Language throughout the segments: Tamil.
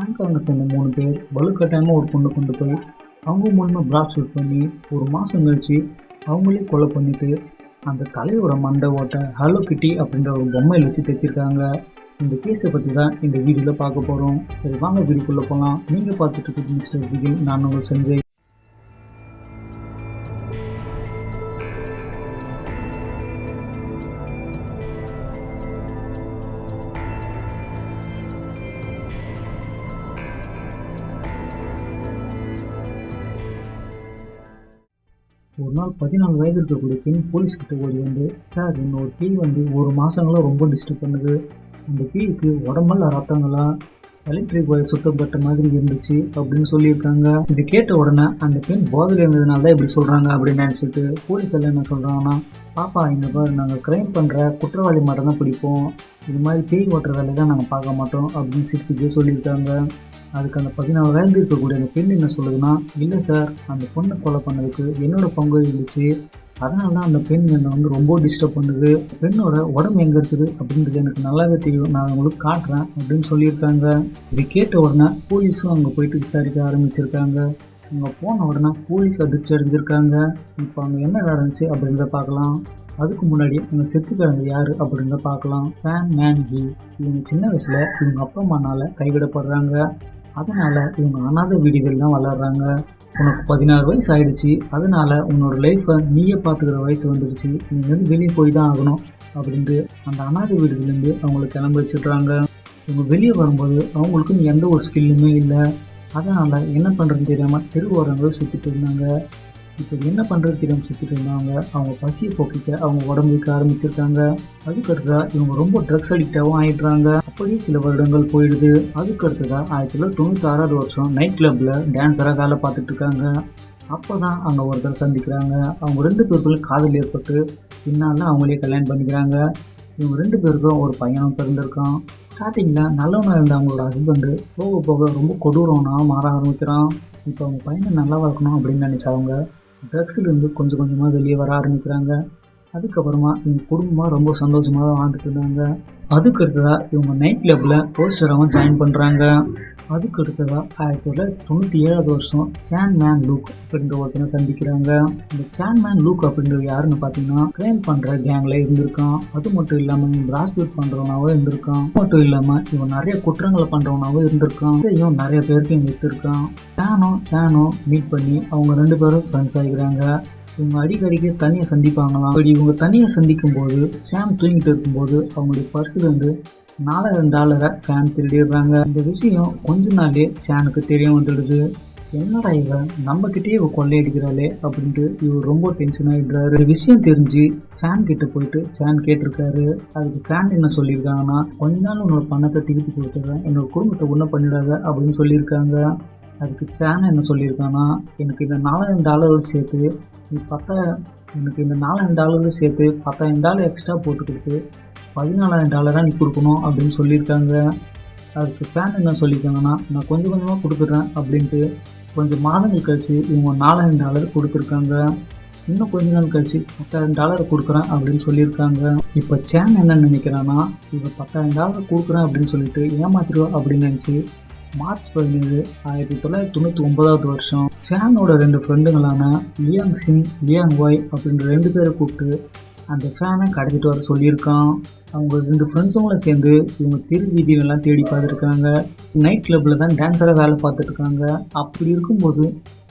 ஹேங்காங்கை சேர்ந்த மூணு பேர் வலுக்கட்டாயமாக ஒரு பொண்ணை கொண்டு போய் அவங்க மூலமாக பிளாக் ஷூட் பண்ணி ஒரு மாதம் கழிச்சு அவங்களே கொலை பண்ணிவிட்டு அந்த தலையோட மண்டை ஓட்டை ஹலோ கிட்டி அப்படின்ற ஒரு பொம்மையில் வச்சு தைச்சிருக்காங்க. இந்த கேஸை பற்றி தான் இந்த வீடியோவில் பார்க்க போகிறோம் சரி வாங்க வீடியோக்குள்ளே போகலாம் நீங்கள் பார்த்துட்டு இருக்கிறது மிஸ்டர் பிகில் நான் உங்கள் சஞ்சய். ஒரு நாள் பதினாலு வயது இருக்கக்கூடிய பெண் போலீஸ் கிட்ட ஓடி வந்து சார் என்னோட பீ வந்து ஒரு மாதங்களாக ரொம்ப டிஸ்டர்ப் பண்ணுது. அந்த பீக்கு உடம்பெல்லாம் ரத்தங்களாம் எலக்ட்ரிக் ஒயர் சுத்தப்பட்ட மாதிரி இருந்துச்சு அப்படின்னு சொல்லியிருக்காங்க. இது கேட்ட உடனே அந்த பெண் போதையில் இருந்ததுனால தான் இப்படி சொல்கிறாங்க அப்படின்னு நினச்சிட்டு போலீஸ் எல்லாம் என்ன சொல்கிறாங்கன்னா பாப்பா இந்த மாதிரி நாங்கள் க்ரைம் பண்ணுற குற்றவாளி மட்டும் தான் பிடிப்போம். இது மாதிரி பேய் ஓட்டுற வேலை தான் நாங்கள் பார்க்க மாட்டோம் அப்படின்னு சிரிச்சுட்டு சொல்லியிருக்காங்க. அதுக்கு அந்த பதினாலு வயது இருக்கக்கூடிய அந்த பெண் என்ன சொல்லுதுன்னா இல்லை சார் அந்த பொண்ணை கொலை பண்ணதுக்கு என்னோட பங்கு இருந்துச்சு. அதனால தான் அந்த பெண் என்னை வந்து ரொம்ப டிஸ்டர்ப் பண்ணுது. பெண்ணோட உடம்பு எங்கே இருக்குது? அப்படின்றது எனக்கு நல்லாவே தெரியும். நான் உங்களுக்கு காட்டுறேன் அப்படின்னு சொல்லியிருக்காங்க. இது கேட்ட உடனே போலீஸும் அங்கே போயிட்டு விசாரிக்க ஆரம்பிச்சிருக்காங்க. அங்கே போன உடனே போலீஸ் அதிர்ச்சி அடைஞ்சிருக்காங்க. இப்போ அங்கே என்ன நடந்துச்சு அப்படின்றத பார்க்கலாம். அதுக்கு முன்னாடி அங்கே செத்து கிடந்தது யார் அப்படின்றத பார்க்கலாம். ஃபேன் மேன் ஹி இவங்க சின்ன வயசில் இவங்க அப்பா அம்மானால் கைவிடப்படுறாங்க. அதனால் இவங்க அனாதை வீடுகள்லாம் வளர்றாங்க. வளர்கிறாங்க உனக்கு பதினாறு வயசு ஆயிடுச்சு அதனால் உன்னோட லைஃப்பை நீயே பார்த்துக்கிற வயசு வந்துடுச்சு. நீ வந்து வெளியே போய் தான் ஆகணும் அப்படின்ட்டு அந்த அனாதை வீடுகள்லேருந்து அவங்கள கிளம்ப வச்சிடுறாங்க. இவங்க வெளியே வரும்போது அவங்களுக்கும் எந்த ஒரு ஸ்கில்லுமே இல்லை. அதனால் என்ன பண்ணுறதுன்னு தெரியாமல் தெருவோரங்களை சுற்றிட்டு இருந்தாங்க. இப்போ என்ன பண்ணுறது தெரியாமல் சுற்றிட்டு இருந்தாங்க. அவங்க பசியை போக்கிக்க அவங்க உடம்புக்கு ஆரம்பிச்சிருக்காங்க. அதுக்கடுத்ததாக இவங்க ரொம்ப ட்ரக்ஸ் அடிக்டாகவும் ஆயிடுறாங்க. அப்படியே சில வருடங்கள் போயிடுது. அதுக்கு அடுத்ததாக ஆயிரத்தி தொள்ளாயிரத்தி தொண்ணூற்றி ஆறாவது வருஷம் நைட் கிளப்பில் டான்ஸராக வேலை பார்த்துட்டு இருக்காங்க. அப்போ தான் அங்கே ஒருத்தர் சந்திக்கிறாங்க. அவங்க ரெண்டு பேருக்குள்ளே காதல் ஏற்பட்டு பின்னால் அவங்களே கல்யாணம் பண்ணிக்கிறாங்க. இவங்க ரெண்டு பேருக்கும் ஒரு பையனும் பிறந்திருக்கான். ஸ்டார்டிங்கில் நல்லவனாக இருந்த அவங்களோட ஹஸ்பண்டு போக போக ரொம்ப கொடூரவனாக மாற ஆரம்பிக்கிறான். இப்போ அவங்க பையனை நல்லா வளர்க்கணும் அப்படின்னு நினச்சவங்க ட்ரக்ஸ்லேருந்து கொஞ்சம் கொஞ்சமாக வெளியே வர ஆரம்பிக்கிறாங்க. அதுக்கப்புறமா இவங்க குடும்பமாக ரொம்ப சந்தோஷமாக தான் வாழ்ந்துட்டு இருந்தாங்க. அதுக்கு அடுத்ததாக இவங்க நைட் கிளப்பில் போஸ்டராகவும் ஜாயின் பண்ணுறாங்க அதுக்கு அடுத்ததாக ஆயிரத்தி தொள்ளாயிரத்தி தொண்ணூற்றி ஏழாவது வருஷம் சேன் மேன் லூக் அப்படின்ற ஒருத்தனை சந்திக்கிறாங்க. இந்த சேன் மேன் லூக் அப்படின்றது யாருன்னு பார்த்தீங்கன்னா கிரைம் பண்ணுற கேங்கில் இருந்திருக்கான். அது மட்டும் இல்லாமல் இவன் பண்ணுறவனாகவும் இருந்திருக்கான். மட்டும் இல்லாமல் இவன் நிறைய குற்றங்களை பண்ணுறவனாகவும் இருந்திருக்கான். இவன் நிறைய பேருக்கு இவன் விற்றுருக்கான் சேனும் சேனோ மீட் பண்ணி அவங்க ரெண்டு பேரும் ஃப்ரெண்ட்ஸ் ஆகிக்கிறாங்க இவங்க அடிக்கடிக்கு தனியாக சந்திப்பாங்களாம். அப்படி இவங்க தனியாக சந்திக்கும் போது சாம் தூங்கிட்டு இருக்கும்போது அவங்களுடைய பர்சுலேருந்து நாலாயிரம் டாலரை ஃபேன் திருடிடுறாங்க. இந்த விஷயம் கொஞ்ச நாளே சேனுக்கு தெரிய வந்துடுது. என்னடா இவன் நம்மக்கிட்டே இவ கொள்ளையடிக்கிறாளே அப்படின்ட்டு இவர் ரொம்ப டென்ஷன் ஆகிடுறாரு இந்த விஷயம் தெரிஞ்சு ஃபேன் கிட்ட போயிட்டு சேன் கேட்டிருக்காரு. அதுக்கு ஃபேன் என்ன சொல்லியிருக்காங்கன்னா கொஞ்ச நாள் உன்னோட பணத்தை திருப்பி கொடுத்துட்றேன். என்னோட குடும்பத்தை ஒன்றும் பண்ணிடாத அப்படின்னு சொல்லியிருக்காங்க. அதுக்கு சேன் என்ன சொல்லியிருக்கான்னா எனக்கு இந்த நாலாயிரம் டாலரோடு சேர்த்து நீ பத்தாயிரம் எனக்கு இந்த நாலாயிரம் டாலரும் சேர்த்து பத்தாயிரம் டாலர் எக்ஸ்ட்ரா போட்டு கொடுத்து பதினாலாயிரம் டாலராக நீ கொடுக்கணும் அப்படின்னு சொல்லியிருக்காங்க. அதுக்கு ஃபேன் என்ன சொல்லியிருக்காங்கன்னா நான் கொஞ்சம் கொஞ்சமாக கொடுத்துட்றேன் அப்படின்ட்டு கொஞ்சம் மாதங்கள் கழித்து இவங்க நாலாயிரம் டாலர் கொடுத்துருக்காங்க. இன்னும் கொஞ்ச நாள் கழிச்சு பத்தாயிரம் டாலர் கொடுக்குறேன் அப்படின்னு சொல்லியிருக்காங்க. இப்போ சேன் என்ன நினைக்கிறான்னா இவன் பத்தாயிரம் டாலர் கொடுக்குறேன் அப்படின்னு சொல்லிட்டு ஏமாத்திடுவா அப்படின்னு நினச்சி மார்ச் பதினேழு ஆயிரத்தி தொள்ளாயிரத்தி தொண்ணூற்றி ஒன்பதாவது வருஷம் சேனோட ரெண்டு ஃப்ரெண்டுங்களான லியாங் சிங் லியாங் வாய் அப்படின்ற ரெண்டு பேரை கூப்பிட்டு அந்த ஃபேனை கடத்திட்டு வர சொல்லியிருக்கான். அவங்க ரெண்டு ஃப்ரெண்ட்ஸுங்களும் சேர்ந்து இவங்க தெரு வீதியெல்லாம் தேடி பார்த்துருக்காங்க. நைட் கிளப்பில் தான் டான்ஸராக வேலை பார்த்துட்ருக்காங்க அப்படி இருக்கும்போது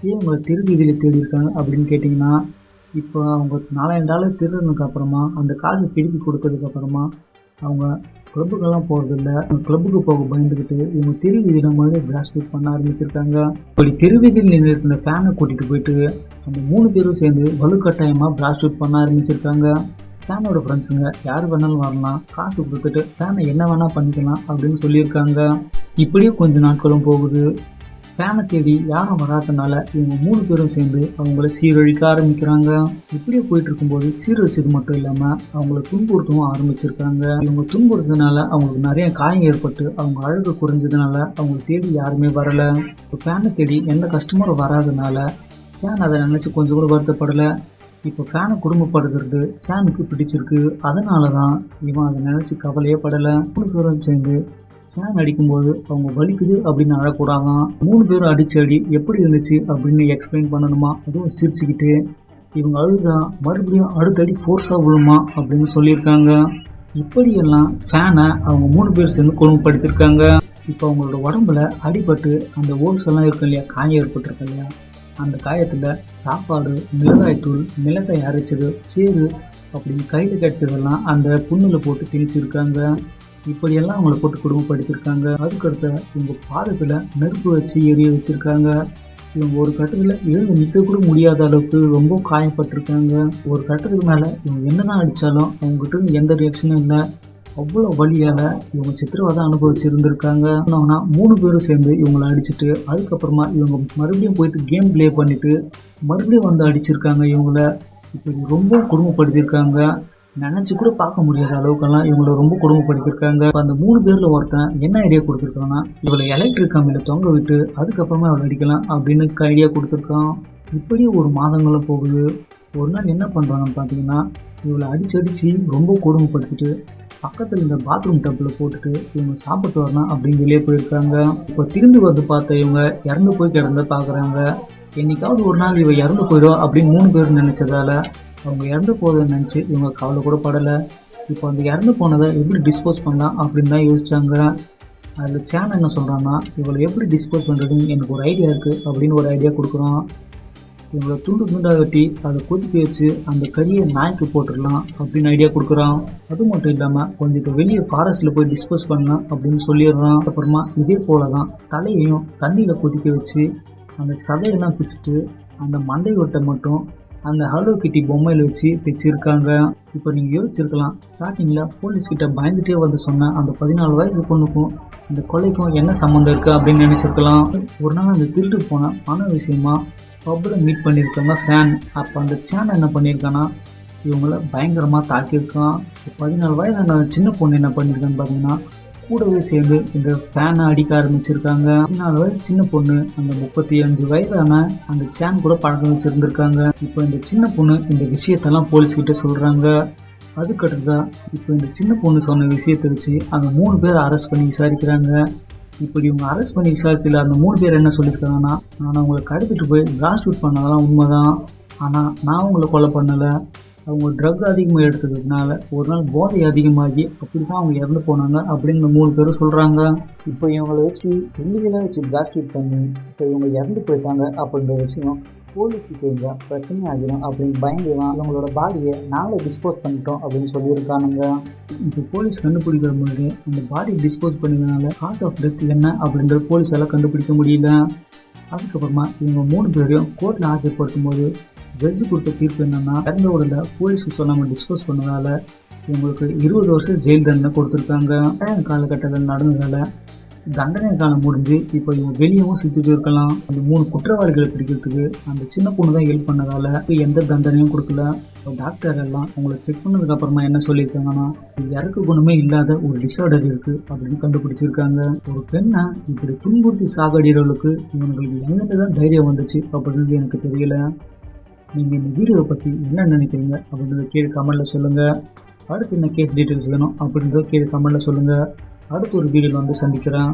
ஏன் உங்களை தெரு வீதியில் தேடி இருக்காங்க அப்படின்னு கேட்டிங்கன்னா இப்போ அவங்க நாலாயிரம் டாலர் திருடுனதுக்கு அப்புறமா அந்த காசை திருப்பி கொடுத்ததுக்கப்புறமா அவங்க கிளப்புக்கெல்லாம் போகிறதில்ல கிளப்புக்கு போக பயந்துக்கிட்டு இவங்க திருவீதியில் மாதிரி பிளாஸ்ட் பண்ண ஆரம்பிச்சிருக்காங்க. அப்படி திருவீதியில் நின்று இருந்த ஃபேனை கூட்டிகிட்டு போயிட்டு அந்த மூணு பேரும் சேர்ந்து வலுக்கட்டாயமாக பிளாஸ்டிக் பண்ண ஆரம்பிச்சிருக்காங்க. சேனோட ஃப்ரெண்ட்ஸுங்க யார் வேணாலும் வரலாம். காசு கொடுத்துட்டு ஃபேனை என்ன வேணால் பண்ணிக்கலாம் அப்படின்னு சொல்லியிருக்காங்க. இப்படியே கொஞ்ச நாட்களும் போகுது. ஃபேனை தேடி யாரும் வராதனால இவங்க மூணு பேரும் சேர்ந்து அவங்கள சீரழிக்க ஆரம்பிக்கிறாங்க. இப்படியே போயிட்டு இருக்கும்போது சீரழிச்சது மட்டும் இல்லாமல் அவங்கள துன்புறுத்தவும் ஆரம்பிச்சிருக்காங்க. இவங்க துன்புறுத்ததுனால அவங்களுக்கு நிறைய காயம் ஏற்பட்டு அவங்க அழகு குறைஞ்சதுனால அவங்களை தேடி யாருமே வரல. ஃபேனை தேடி எந்த கஸ்டமரும் வராதனால சேன் அதை நினச்சி கொஞ்சம் கூட வருத்தப்படலை. இப்போ ஃபேனை குடும்பப்படுகிறது சேனுக்கு பிடிச்சிருக்கு. அதனால தான் இவன் அதை நினச்சி கவலையே படலை. மூணு பேரும் சேர்ந்து சேன் அடிக்கும்போது அவங்க வலிக்குது அப்படின்னு அழக்கூடாங்க மூணு பேரும் அடிச்சு அடி எப்படி இருந்துச்சு அப்படின்னு எக்ஸ்பிளைன் பண்ணணுமா? அதுவும் சிரிச்சுக்கிட்டு இவங்க அழுதா மறுபடியும் அடுத்தடி ஃபோர்ஸாக விழுமா அப்படின்னு சொல்லியிருக்காங்க. இப்படியெல்லாம் ஃபேனை அவங்க மூணு பேர் சேர்ந்து கொடுமைப்படுத்திருக்காங்க இப்போ அவங்களோட உடம்புல அடிபட்டு அந்த ஓல்ஸ் எல்லாம் இருக்கு இல்லையா? காயம் ஏற்பட்டிருக்கு இல்லையா? அந்த காயத்தில் சாப்பாடு மிளகாய்த்தூள் மிளகாய் அரைச்சது சேறு அப்படின்னு கையில் கிடைச்சதெல்லாம் அந்த புண்ணில் போட்டு திணிச்சிருக்காங்க. இப்படியெல்லாம் அவங்கள போட்டு குடும்பப்படுத்தியிருக்காங்க அதுக்கடுத்த இவங்க பாதத்தில் நெருப்பு வச்சு எரிய வச்சுருக்காங்க. இவங்க ஒரு கட்டத்தில் எழுந்து நிற்க கூட முடியாத அளவுக்கு ரொம்ப காயப்பட்டிருக்காங்க. ஒரு கட்டத்துக்கு மேலே இவங்க என்னதான் அடித்தாலும் அவங்ககிட்ட எந்த ரியாக்ஷனும் இல்லை. அவ்வளோ வழியால் இவங்க சித்திரவதை அனுபவிச்சிருந்திருக்காங்க. என்னன்னா மூணு பேரும் சேர்ந்து இவங்களை அடிச்சுட்டு அதுக்கப்புறமா இவங்க மறுபடியும் போயிட்டு கேம் ப்ளே பண்ணிவிட்டு மறுபடியும் வந்து அடிச்சிருக்காங்க இவங்கள. இப்படி ரொம்ப குடும்பப்படுத்தியிருக்காங்க. நினச்சி கூட பார்க்க முடியாத அளவுக்கெல்லாம் இவங்கள ரொம்ப குடும்பப்படுத்திருக்காங்க அந்த மூணு பேரில் ஒருத்தன் என்ன ஐடியா கொடுத்துருக்காங்கன்னா இவளை எலக்ட்ரிக் கம்பியில் தொங்க விட்டு அதுக்கப்புறமா அவளை அடிக்கலாம் அப்படின்னு ஐடியா கொடுத்துருக்கான். இப்படியே ஒரு மாதங்களும் போகுது. ஒரு நாள் என்ன பண்ணுறாங்கன்னு பார்த்தீங்கன்னா இவளை அடிச்சு அடித்து ரொம்ப கொடுமைப்படுத்திட்டு பக்கத்தில் இந்த பாத்ரூம் டப்பில் போட்டுட்டு இவங்க சாப்பிட்டு வரலாம் அப்படின்னு வெளியே போயிருக்காங்க. இப்போ திரும்பி வந்து பார்த்த இவங்க இறந்து போய் கிடந்த பார்க்குறாங்க என்னைக்காவது ஒரு நாள் இவ இறந்து போயிடும் அப்படின்னு மூணு பேர் நினச்சதால அவங்க இறந்து போவதை நினச்சி இவங்க கவலை கூட படலை. இப்போ அந்த இறந்து போனதை எப்படி டிஸ்போஸ் பண்ணலாம் அப்படின்னு தான் யோசித்தாங்க அதில் சேனல் என்ன சொல்கிறான்னா இவளை எப்படி டிஸ்போஸ் பண்ணுறதுன்னு எனக்கு ஒரு ஐடியா இருக்குது அப்படின்னு ஒரு ஐடியா கொடுக்குறோம் உங்களை துண்டு துண்டாக வெட்டி அதை கொதிக்க வச்சு அந்த கறியை நாய்க்கு போட்டுடலாம் அப்படின்னு ஐடியா கொடுக்குறான். அது மட்டும் இல்லாமல் கொஞ்சம் இப்போ வெளியே ஃபாரஸ்ட்டில் போய் டிஸ்போஸ் பண்ணலாம் அப்படின்னு சொல்லிடுறான். அப்புறமா இதே போல தான் தலையையும் தண்ணியில் கொதிக்க வச்சு அந்த சதையெல்லாம் பிச்சுட்டு அந்த மண்டை ஒட்டை மட்டும் அந்த ஹலோ கிட்டி பொம்மையில் வச்சு தைச்சிருக்காங்க. இப்போ நீங்கள் யோசிச்சிருக்கலாம் ஸ்டார்டிங்கில் போலீஸ்கிட்ட பயந்துட்டே வந்து சொன்ன அந்த பதினாலு வயசு பொண்ணுக்கும் இந்த கொலைக்கும் என்ன சம்மந்தம் இருக்குது அப்படின்னு நினச்சிருக்கலாம். ஒரு நாள் அந்த திருட்டு போனேன். பண விஷயமா பப்பில் மீட் பண்ணியிருக்காங்க ஃபேன் அப்போ அந்த சேனல் என்ன பண்ணியிருக்கான்னா இவங்கள பயங்கரமாக தாக்கியிருக்கான். பதினாலு வயதான சின்ன பொண்ணு என்ன பண்ணியிருக்கான்னு பார்த்தீங்கன்னா கூடவே சேர்ந்து இந்த ஃபேனை அடிக்க ஆரம்பிச்சிருக்காங்க. பதினாலு வயது சின்ன பொண்ணு அந்த முப்பத்தி அஞ்சு வயதான அந்த சேன் கூட பழக்கம் வச்சுருந்துருக்காங்க. இப்போ இந்த சின்ன பொண்ணு இந்த விஷயத்தெல்லாம் போலீஸ்கிட்ட சொல்கிறாங்க அதுக்கடுத்ததா இப்போ இந்த சின்ன பொண்ணு சொன்ன விஷயத்தை வச்சு அந்த மூணு பேரை அரெஸ்ட் பண்ணி விசாரிக்கிறாங்க. இப்படி இவங்க அரெஸ்ட் பண்ணி விசாரிச்சில அந்த மூணு பேர் என்ன சொல்லியிருக்காங்கன்னா நான் அவங்களை கடத்திட்டு போய் ஷூட் பண்ணதெல்லாம் உண்மைதான். ஆனால் நான் அவங்கள கொலை பண்ணலை. அவங்க ட்ரக் அதிகமாக எடுத்ததுனால ஒரு நாள் போதை அதிகமாகி அப்படி தான் அவங்க இறந்து போனாங்க அப்படின்னு இந்த மூணு பேரும் சொல்கிறாங்க இப்போ இவங்களை வச்சு இல்லீகலாக வச்சு பிளாஸ்டிக் பண்ணி இப்போ இவங்க இறந்து போயிட்டாங்க அப்படின்ற விஷயம் போலீஸ்க்கு தெரிஞ்சா பிரச்சனை ஆகிடும் அப்படின்னு பயந்துதான் இவங்களோட பாடியை நாங்களே டிஸ்போஸ் பண்ணிட்டோம் அப்படின்னு சொல்லியிருக்கானுங்க. இப்போ போலீஸ் கண்டுபிடிக்கிற முன்னாடி அந்த பாடி டிஸ்போஸ் பண்ணதுனால காஸ் ஆஃப் டெத் என்ன அப்படின்றது போலீஸால் கண்டுபிடிக்க முடியல. அதுக்கப்புறமா இவங்க மூணு பேரையும் கோர்ட்டில் ஆஜர்படுத்தும் போது ஜட்ஜு கொடுத்த தீர்ப்பு என்னன்னா இறந்த உடலை போலீஸுக்கு சொல்லாமல் டிஸ்போஸ் பண்ணதால இவங்களுக்கு இருபது வருஷம் ஜெயில் தண்டனை கொடுத்துருக்காங்க. காலகட்டத்தில் நடந்ததால தண்டனை காலம் முடிஞ்சு இப்போ இவங்க வெளியவும் சுற்றிட்டு இருக்கலாம். அந்த மூணு குற்றவாளிகளை பிடிக்கிறதுக்கு அந்த சின்ன பொண்ணு தான் ஹெல்ப் பண்ணதால எந்த தண்டனையும் கொடுக்கல. டாக்டர் எல்லாம் அவங்கள செக் பண்ணதுக்கு அப்புறமா என்ன சொல்லியிருக்காங்கன்னா இறக்கு குணமே இல்லாத ஒரு டிசார்டர் இருக்கு. அப்படின்னு கண்டுபிடிச்சிருக்காங்க. ஒரு பெண்ணை இப்படி துன்புறுத்தி சாகடிறவளுக்கு இவங்களுக்கு எங்கிட்ட தான் தைரியம் வந்துச்சு அப்படின்றது எனக்கு தெரியல. நீங்கள் இந்த வீடியோவை பற்றி என்ன நினைக்கிறீங்க அப்படின்றத கீழே கமெண்ட்டில் சொல்லுங்கள் அடுத்து என்ன கேஸ் டீட்டெயில்ஸ் வேணும் அப்படின்றத கீழே கமெண்ட்டில் சொல்லுங்கள் அடுத்த ஒரு வீடியோவில் வந்து சந்திக்கிறேன்.